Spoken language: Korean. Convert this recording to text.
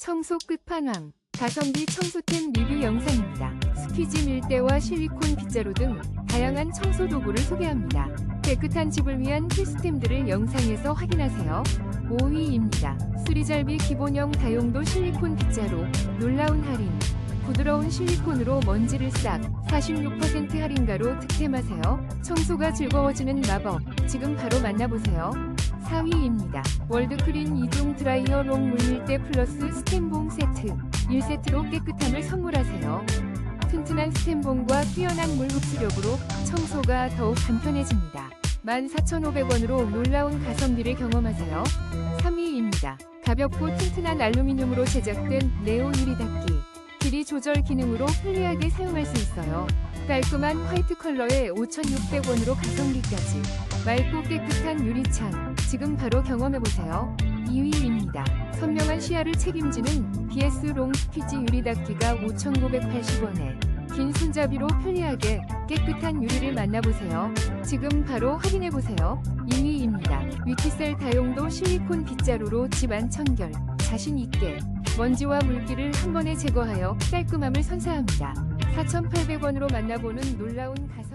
청소 끝판왕 가성비 청소템 리뷰 영상입니다. 스퀴지 밀대와 실리콘 빗자루 등 다양한 청소 도구를 소개합니다. 깨끗한 집을 위한 필수템들을 영상에서 확인하세요. 5위입니다. 수리잘비 기본형 다용도 실리콘 빗자루 놀라운 할인 부드러운 실리콘으로 먼지를 싹 46% 할인가로 득템하세요. 청소가 즐거워지는 마법 지금 바로 만나보세요. 4위입니다. 월드크린 2종 드라이어 롱 물밀대 플러스 스템봉 세트 1세트로 깨끗함을 선물하세요. 튼튼한 스템봉과 뛰어난 물 흡수력으로 청소가 더욱 간편해집니다. 14,500원으로 놀라운 가성비를 경험하세요. 3위입니다. 가볍고 튼튼한 알루미늄으로 제작된 네오 유리닫기. 길이 조절 기능으로 편리하게 사용할 수 있어요. 깔끔한 화이트 컬러에 5,600원으로 가성비까지. 맑고 깨끗한 유리창. 지금 바로 경험해보세요. 2위입니다. 선명한 시야를 책임지는 BS 롱 스퀴지 유리닫기가 5,980원에 긴 손잡이로 편리하게 깨끗한 유리를 만나보세요. 지금 바로 확인해보세요. 2위입니다. 위키셀 다용도 실리콘 빗자루로 집안 청결. 자신 있게 먼지와 물기를 한 번에 제거하여 깔끔함을 선사합니다. 4,800원으로 만나보는 놀라운 가성